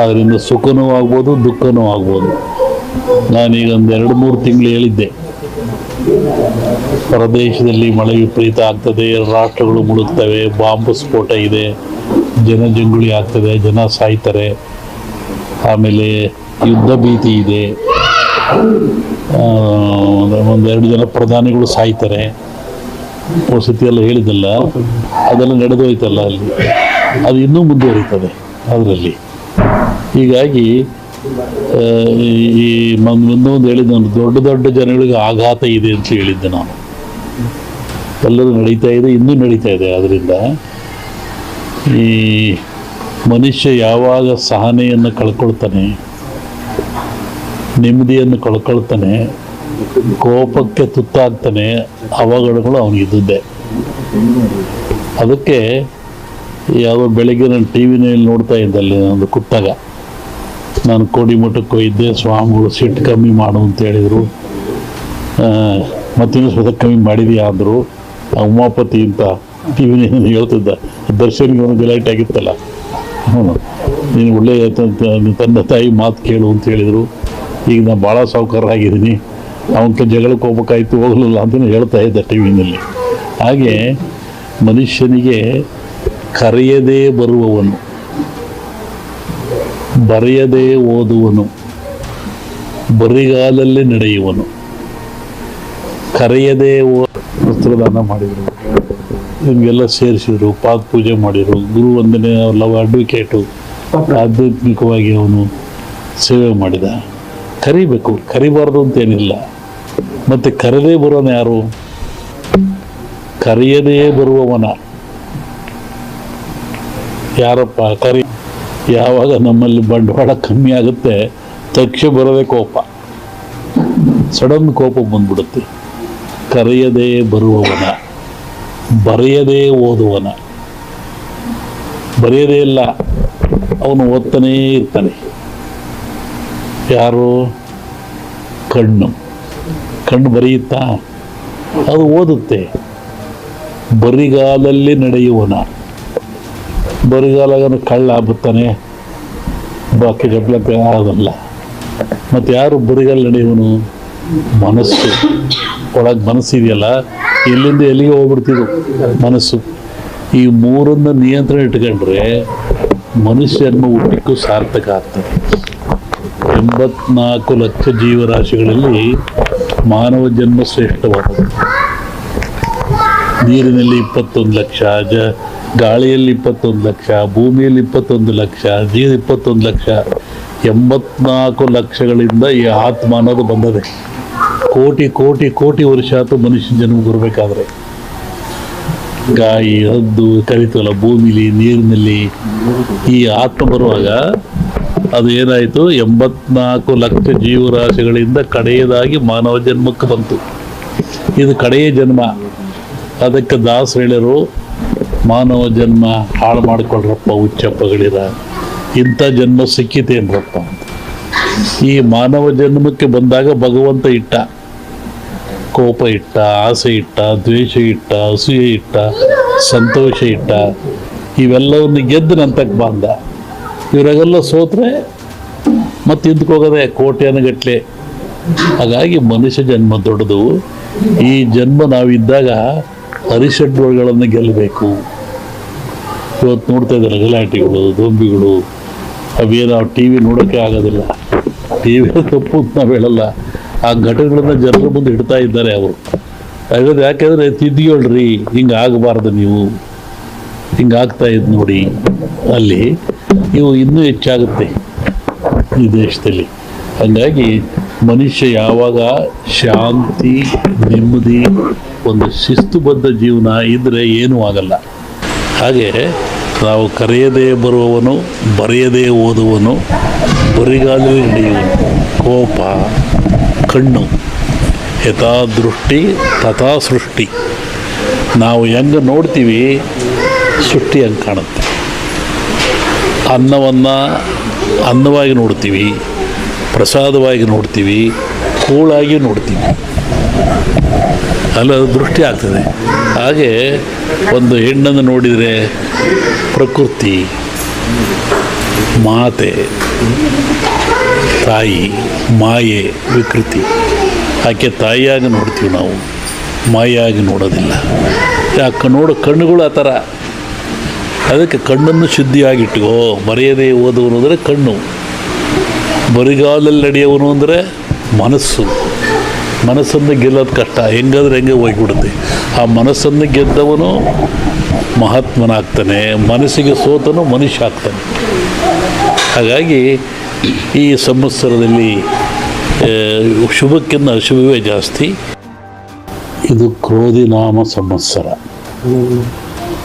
ಅದರಿಂದ ಸುಖನೂ ಆಗ್ಬೋದು, ದುಃಖನೂ ಆಗ್ಬೋದು. ನಾನೀಗ ಒಂದು ಎರಡು ಮೂರು ತಿಂಗಳು ಹೇಳಿದ್ದೆ. ಪ್ರದೇಶದಲ್ಲಿ ಮಳೆ ವಿಪರೀತ ಆಗ್ತದೆ, ರಾಷ್ಟ್ರಗಳು ಮುಳುಗ್ತವೆ, ಬಾಂಬ್ ಸ್ಫೋಟ ಇದೆ ಜನಜಂಗುಳಿ ಆಗ್ತದೆ, ಜನ ಸಾಯ್ತಾರೆ. ಆಮೇಲೆ ಯುದ್ಧ ಭೀತಿ ಇದೆ. ಒಂದೆರಡು ಜನ ಪ್ರಧಾನಿಗಳು ಸಾಯ್ತಾರೆ. ವಸತಿ ಎಲ್ಲ ಹೇಳಿದಲ್ಲ ಅದೆಲ್ಲ ನಡೆದು ಹೋಯ್ತಲ್ಲ ಅಲ್ಲಿ. ಅದು ಇನ್ನೂ ಮುಂದುವರಿತದೆ ಅದರಲ್ಲಿ. ಹೀಗಾಗಿ ಈ- ಮುಂದೊಂದು ಹೇಳಿದ್ದೆ ನಾನು, ದೊಡ್ಡ ದೊಡ್ಡ ಜನಗಳಿಗೆ ಆಘಾತ ಇದೆ ಅಂತ ಹೇಳಿದ್ದೆ ನಾನು. ಎಲ್ಲರೂ ನಡೀತಾ ಇದೆ, ಇನ್ನೂ ನಡೀತಾ ಇದೆ. ಅದರಿಂದ ಈ ಮನುಷ್ಯ ಯಾವಾಗ ಸಹನೆಯನ್ನು ಕಳ್ಕೊಳ್ತಾನೆ, ನೆಮ್ಮದಿಯನ್ನು ಕಳ್ಕೊಳ್ತಾನೆ ಕೋಪಕ್ಕೆ ತುತ್ತಾಗ್ತಾನೆ ಅವಘಡಗಳು ಇದ್ದಿದ್ದೆ. ಅದಕ್ಕೆ ಯಾವುದೋ ಬೆಳಗ್ಗೆ ನಾನು ಟಿ ವಿನಲ್ಲಿ ನೋಡ್ತಾ ಇದ್ದಲ್ಲಿ ಒಂದು ಕುತ್ತಾಗ ನಾನು ಕೋಡಿಮಠಕ್ಕೆ ಹೋಗಿದ್ದೆ, ಸ್ವಾಮಿಗಳು ಸಿಟ್ಟು ಕಮ್ಮಿ ಮಾಡು ಅಂತ ಹೇಳಿದರು. ಮತ್ತಿನ್ನೂ ಸ್ವತಃ ಕಮ್ಮಿ ಮಾಡಿದೀಯಾ ಅಂದರು. ಉಮಾಪತಿ ಅಂತ ಟಿ ವಿನಲ್ಲಿ ಹೇಳ್ತಿದ್ದ, ದರ್ಶನ್ಗೆ ಒಂದು ಡಿಲೈಟ್ ಆಗಿತ್ತಲ್ಲ. ಹ್ಞೂ ನೀನು ಒಳ್ಳೆಯ ತಂದೆ ತಾಯಿ ಮಾತು ಕೇಳು ಅಂತ ಹೇಳಿದರು. ಈಗ ನಾನು ಭಾಳ ಆಗಿದ್ದೀನಿ ಅವನ ಜಗಳಕ್ಕೆ ಹೋಗ್ಬೇಕಾಯ್ತು, ಹೋಗಲಿಲ್ಲ ಅಂತಲೂ ಹೇಳ್ತಾ ಇದ್ದ ಟಿ ವಿನಲ್ಲಿ. ಹಾಗೆ ಮನುಷ್ಯನಿಗೆ ಕರೆಯದೇ ಬರುವವನು, ಬರೆಯದೇ ಓದುವನು, ಬರಿಗಾಲಲ್ಲಿ ನಡೆಯುವನು, ಕರೆಯದೇ ಓ, ವಸ್ತ್ರದಾನ ಮಾಡಿದರು ನಿಮಗೆಲ್ಲ ಸೇರಿಸಿದ್ರು, ಪಾದ ಪೂಜೆ ಮಾಡಿದರು, ಗುರು ವಂದನೆ ಲವ್ ಅಡ್ವೊಕೇಟು ಆಧ್ಯಾತ್ಮಿಕವಾಗಿ ಅವನು ಸೇವೆ ಮಾಡಿದ. ಕರಿಬೇಕು, ಕರಿಬಾರ್ದು ಅಂತೇನಿಲ್ಲ. ಮತ್ತೆ ಕರೆದೇ ಬರೋನ ಯಾರು? ಕರೆಯದೇ ಬರುವವನ. ಯಾರಪ್ಪ? ಕರಿ. ಯಾವಾಗ ನಮ್ಮಲ್ಲಿ ಬಂಡವಾಳ ಕಮ್ಮಿ ಆಗುತ್ತೆ ತಕ್ಷಣ ಬರೋದೇ ಕೋಪ. ಸಡನ್ ಕೋಪ ಬಂದ್ಬಿಡುತ್ತೆ. ಕರೆಯದೇ ಬರುವವನ. ಬರೆಯದೇ ಓದುವನ. ಬರೆಯದೇ ಇಲ್ಲ, ಅವನು ಓದ್ತಾನೇ ಇರ್ತಾನೆ. ಯಾರು? ಕಣ್ಣು. ಕಣ್ಣು ಬರೆಯುತ್ತಾ? ಅದು ಓದುತ್ತೆ. ಬರಿಗಾಲಲ್ಲಿ ನಡೆಯುವನ. ಬರಿಗಾಲಾಗ ಕಳ್ಳ ಬತ್ತಾನೆ ಬಾಕಿ ಗಬ್ಲಕ್ಕೆ ಆಗೋದಲ್ಲ ಮತ್ತು ಯಾರು ಬರಿಗಾಲ ನಡೆಯುವನು? ಮನಸ್ಸು. ಒಳಗೆ ಮನಸ್ಸಿದೆಯಲ್ಲ? ಎಲ್ಲಿಂದ ಎಲ್ಲಿಗೆ ಹೋಗ್ಬಿಡ್ತಿದ್ರು ಮನಸ್ಸು. ಈ ಮೂರನ್ನ ನಿಯಂತ್ರಣ ಇಟ್ಕೊಂಡ್ರೆ ಮನುಷ್ಯನ ಹುಟ್ಟಿಕ್ಕೂ ಸಾರ್ಥಕ ಆಗ್ತದೆ. ಎಂಬತ್ನಾಲ್ಕು ಲಕ್ಷ ಜೀವರಾಶಿಗಳಲ್ಲಿ ಮಾನವ ಜನ್ಮ ಶ್ರೇಷ್ಠವಾದದ್ದು. ನೀರಿನಲ್ಲಿ ಇಪ್ಪತ್ತೊಂದು ಲಕ್ಷ, ಜ, ಗಾಳಿಯಲ್ಲಿ ಇಪ್ಪತ್ತೊಂದು ಲಕ್ಷ, ಭೂಮಿಯಲ್ಲಿ ಇಪ್ಪತ್ತೊಂದು ಲಕ್ಷ ನೀರು ಇಪ್ಪತ್ತೊಂದು ಲಕ್ಷ, ಎಂಬತ್ನಾಲ್ಕು ಲಕ್ಷಗಳಿಂದ ಈ ಆತ್ಮ ಅನ್ನೋದು ಬಂದದೆ. ಕೋಟಿ ಕೋಟಿ ಕೋಟಿ ವರ್ಷ ಆತು ಮನುಷ್ಯ ಜನ್ಮ ಬರಬೇಕಾದ್ರೆ. ಗಾಯಿ, ಹದ್ದು ಕರಿತಲ್ಲ ಭೂಮಿಲಿ, ನೀರಿನಲ್ಲಿ ಈ ಆತ್ಮ ಬರುವಾಗ ಅದು ಏನಾಯಿತು ಎಂಬತ್ನಾಲ್ಕು ಲಕ್ಷ ಜೀವರಾಶಿಗಳಿಂದ ಕಡೆಯದಾಗಿ ಮಾನವ ಜನ್ಮಕ್ಕೆ ಬಂತು. ಇದು ಕಡೆಯ ಜನ್ಮ. ಅದಕ್ಕೆ ದಾಸ್ ಹೇಳಿರು ಮಾನವ ಜನ್ಮ ಹಾಳು ಮಾಡಿಕೊಳ್ರಪ್ಪ, ಹುಚ್ಚಪ್ಪಗಳಿರ. ಇಂಥ ಜನ್ಮ ಸಿಕ್ಕಿತೇನ್ರಪ್ಪ? ಈ ಮಾನವ ಜನ್ಮಕ್ಕೆ ಬಂದಾಗ ಭಗವಂತ ಇಟ್ಟ. ಕೋಪ ಇಟ್ಟ, ಆಸೆ ಇಟ್ಟ, ದ್ವೇಷ ಇಟ್ಟ, ಅಸೂಯೆ ಇಟ್ಟ, ಸಂತೋಷ ಇಟ್ಟ. ಇವೆಲ್ಲವನ್ನು ಗೆದ್ದು ನಂತಕ್ಕೆ ಬಂದ. ಇವರಾಗೆಲ್ಲ ಸೋತ್ರೆ ಮತ್ತೆ ಇದ್ಕೋಗದೆ ಕೋಟ್ಯಾನುಗಟ್ಲೆ ಹಾಗಾಗಿ ಮನುಷ್ಯ ಜನ್ಮ ದೊಡ್ಡದು. ಈ ಜನ್ಮ ನಾವಿದ್ದಾಗ ಹರಿಷಡ್ಗಳನ್ನು ಗೆಲ್ಲಬೇಕು ಇವತ್ತು ನೋಡ್ತಾ ಇದ್ದಾರೆ ಗಲಾಟೆಗಳು ದೊಂಬಿಗಳು ಅವೇನು ಟಿ ವಿ ನೋಡೋಕ್ಕೆ ಆಗೋದಿಲ್ಲ. ಟಿ ವಿ ತಪ್ಪು ಅಂತ ನಾವು ಹೇಳಲ್ಲ. ಆ ಘಟನೆಗಳನ್ನ ಜನರ ಮುಂದೆ ಇಡ್ತಾ ಇದ್ದಾರೆ ಅವರು. ಹಾಗಾದ್ರೆ ಯಾಕೆಂದರೆ ತಿದ್ದಿಯೊಳ್ರಿ ಹಿಂಗೆ ಆಗಬಾರ್ದು ನೀವು. ಹಿಂಗೆ ಆಗ್ತಾ ಇದ್ ನೋಡಿ. ಅಲ್ಲಿ ಇವು ಇನ್ನೂ ಹೆಚ್ಚಾಗುತ್ತೆ ಈ ದೇಶದಲ್ಲಿ. ಹಾಗಾಗಿ ಮನುಷ್ಯ ಯಾವಾಗ ಶಾಂತಿ, ನೆಮ್ಮದಿ, ಒಂದು ಶಿಸ್ತುಬದ್ಧ ಜೀವನ ಇದ್ದರೆ ಏನೂ ಆಗಲ್ಲ. ಹಾಗೆ ನಾವು ಕರೆಯದೇ ಬರುವವನು, ಬರೆಯದೇ ಓದುವನು ಬರಿಗಾಲಲ್ಲಿ ನಡೆಯುವನು ಕೋಪ, ಕಣ್ಣು, ಯಥಾದೃಷ್ಟಿ ತಥಾ ಸೃಷ್ಟಿ ನಾವು ಹೆಂಗೆ ನೋಡ್ತೀವಿ, ಸೃಷ್ಟಿ ಹಂಗೆ ಕಾಣುತ್ತೆ. ಅನ್ನವನ್ನು ಅನ್ನವಾಗಿ ನೋಡ್ತೀವಿ, ಪ್ರಸಾದವಾಗಿ ನೋಡ್ತೀವಿ, ಕೂಳಾಗಿ ನೋಡ್ತೀವಿ. ಅಲ್ಲ ದೃಷ್ಟಿ ಆಗ್ತದೆ. ಹಾಗೆ ಒಂದು ಹೆಣ್ಣನ್ನು ನೋಡಿದರೆ ಪ್ರಕೃತಿ, ಮಾತೆ, ತಾಯಿ, ಮಾಯೆ, ವಿಕೃತಿ. ಆಕೆ ತಾಯಿಯಾಗಿ ನೋಡ್ತೀವಿ ನಾವು ಮಾಯಾಗಿ ನೋಡೋದಿಲ್ಲ. ಯಾಕೆ ನೋಡೋ ಕಣ್ಣುಗಳು ಆ ಥರ. ಅದಕ್ಕೆ ಕಣ್ಣನ್ನು ಶುದ್ಧಿಯಾಗಿಟ್ಟುಕೋ ಮರೆಯದೇ ಓದುವನು ಅಂದರೆ ಕಣ್ಣು. ಬರಿಗಾಲಲ್ಲಿ ನಡೆಯುವನು ಅಂದರೆ ಮನಸ್ಸು. ಮನಸ್ಸನ್ನು ಗೆಲ್ಲೋದು ಕಷ್ಟ. ಹೆಂಗಾದ್ರೆ ಹೆಂಗೆ ಹೋಗ್ಬಿಡುತ್ತೆ. ಆ ಮನಸ್ಸನ್ನು ಗೆದ್ದವನು ಮಹಾತ್ಮನಾಗ್ತಾನೆ. ಮನಸ್ಸಿಗೆ ಸೋತನು ಮನುಷ್ಯ ಆಗ್ತಾನೆ ಹಾಗಾಗಿ ಈ ಸಂವತ್ಸರದಲ್ಲಿ ಶುಭಕ್ಕಿಂತ ಅಶುಭವೇ ಜಾಸ್ತಿ. ಇದು ಕ್ರೋಧಿನಾಮ ಸಂವತ್ಸರ.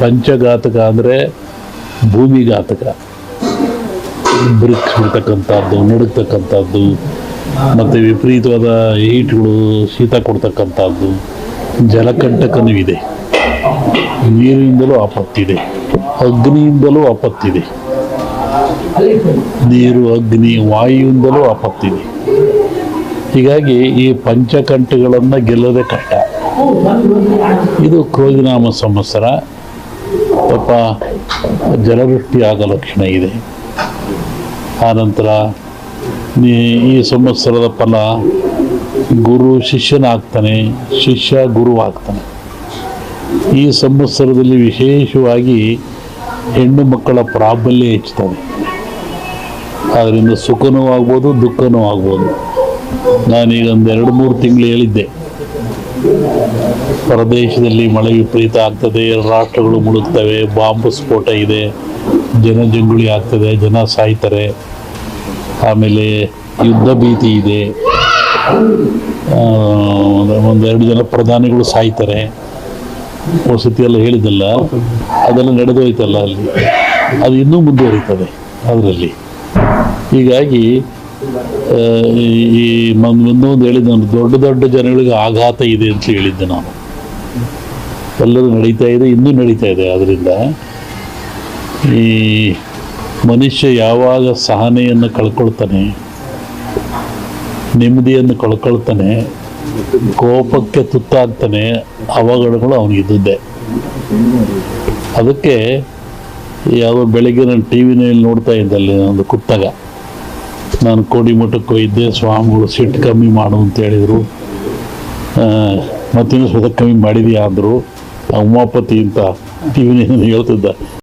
ಪಂಚಘಾತಕ ಅಂದರೆ ಭೂಮಿಘಾತಕ. ಬ್ರಿಕ್ಸ್ ಬಿಡ್ತಕ್ಕಂಥದ್ದು ನಡುಕ್ತಕ್ಕಂಥದ್ದು ಮತ್ತು ವಿಪರೀತವಾದ ಹೀಟ್ಗಳು ಶೀತ ಕೊಡ್ತಕ್ಕಂಥದ್ದು ಜಲಕಂಟಕನೂ ಇದೆ ನೀರಿನಿಂದಲೂ ಆಪತ್ತಿದೆ, ಅಗ್ನಿಯಿಂದಲೂ ಆಪತ್ತಿದೆ. ನೀರು, ಅಗ್ನಿ, ವಾಯುವಿಂದಲೂ ಆಪತ್ತಿದೆ. ಹೀಗಾಗಿ ಈ ಪಂಚಕಂಠಗಳನ್ನು ಗೆಲ್ಲೋದೇ ಕಷ್ಟ. ಇದು ಕ್ರೋಧಿನಾಮ ಸಂವತ್ಸರ. ಪಾಪ ಜಲವೃಷ್ಟಿ ಆಗೋ ಲಕ್ಷಣ ಇದೆ ಆನಂತರ ಈ ಸಂವತ್ಸರದ ಫಲ ಗುರು ಶಿಷ್ಯನಾಗ್ತಾನೆ, ಶಿಷ್ಯ ಗುರು ಆಗ್ತಾನೆ ಈ ಸಂವತ್ಸರದಲ್ಲಿ ವಿಶೇಷವಾಗಿ ಹೆಣ್ಣು ಮಕ್ಕಳ ಪ್ರಾಬಲ್ಯ ಹೆಚ್ಚುತ್ತದೆ. ಆದ್ದರಿಂದ ಸುಖನೂ ಆಗ್ಬೋದು, ದುಃಖನೂ ಆಗ್ಬೋದು. ನಾನೀಗ ಒಂದು ಎರಡು ಮೂರು ತಿಂಗಳು ಹೇಳಿದ್ದೆ. ಪ್ರದೇಶದಲ್ಲಿ ಮಳೆ ವಿಪರೀತ ಆಗ್ತದೆ, ರಾಷ್ಟ್ರಗಳು ಮುಳುಗ್ತವೆ, ಬಾಂಬ್ ಸ್ಫೋಟ ಇದೆ ಜನಜಂಗುಳಿ ಆಗ್ತದೆ, ಜನ ಸಾಯ್ತಾರೆ, ಆಮೇಲೆ ಯುದ್ಧ ಭೀತಿ ಇದೆ. ಒಂದೆರಡು ಜನ ಪ್ರಧಾನಿಗಳು ಸಾಯ್ತಾರೆ. ವಸತಿ ಎಲ್ಲ ಹೇಳಿದ್ದಲ್ಲ, ಅದೆಲ್ಲ ನಡೆದೋಯ್ತಲ್ಲ ಅಲ್ಲಿ. ಅದು ಇನ್ನೂ ಮುಂದುವರಿತದೆ ಅದರಲ್ಲಿ. ಹೀಗಾಗಿ ಈ- ಮುಂದೊಂದು ಹೇಳಿದ್ದೆ ನಾನು ದೊಡ್ಡ ದೊಡ್ಡ ಜನಗಳಿಗೆ ಆಘಾತ ಇದೆ ಅಂತ ಹೇಳಿದ್ದೆ ನಾನು. ಎಲ್ಲರೂ ನಡೀತಾ ಇದೆ, ಇನ್ನೂ ನಡೀತಾ ಇದೆ. ಆದ್ದರಿಂದ ಈ ಮನುಷ್ಯ ಯಾವಾಗ ಸಹನೆಯನ್ನು ಕಳ್ಕೊಳ್ತಾನೆ, ನೆಮ್ಮದಿಯನ್ನು ಕಳ್ಕೊಳ್ತಾನೆ, ಕೋಪಕ್ಕೆ ತುತ್ತಾಗ್ತಾನೆ, ಅವಘಡಗಳು ಅವನಿಗಿದ್ದುದೇ ಅದಕ್ಕೆ ಯಾವುದೋ ಬೆಳಗ್ಗೆ ನಾನು ಟಿ ವಿನಲ್ಲಿ ನೋಡ್ತಾ ಇದ್ದೆ ಅಲ್ಲಿ ಒಂದು ಕುತ್ತಾಗ ನಾನು ಕೋಡಿಮಠಕ್ಕೆ ಹೋಗಿದ್ದೆ, ಸ್ವಾಮಿಗಳು ಸಿಟ್ಟು ಕಮ್ಮಿ ಮಾಡು ಅಂತ ಹೇಳಿದರು. ಮತ್ತಿನ್ನು ಸ್ವತಃ ಕಮ್ಮಿ ಮಾಡಿದೆಯಾ ಅಂದರು. ಉಮಾಪತಿ ಅಂತ ಟಿ ವಿನಲ್ಲಿ ಹೇಳ್ತಿದ್ದ.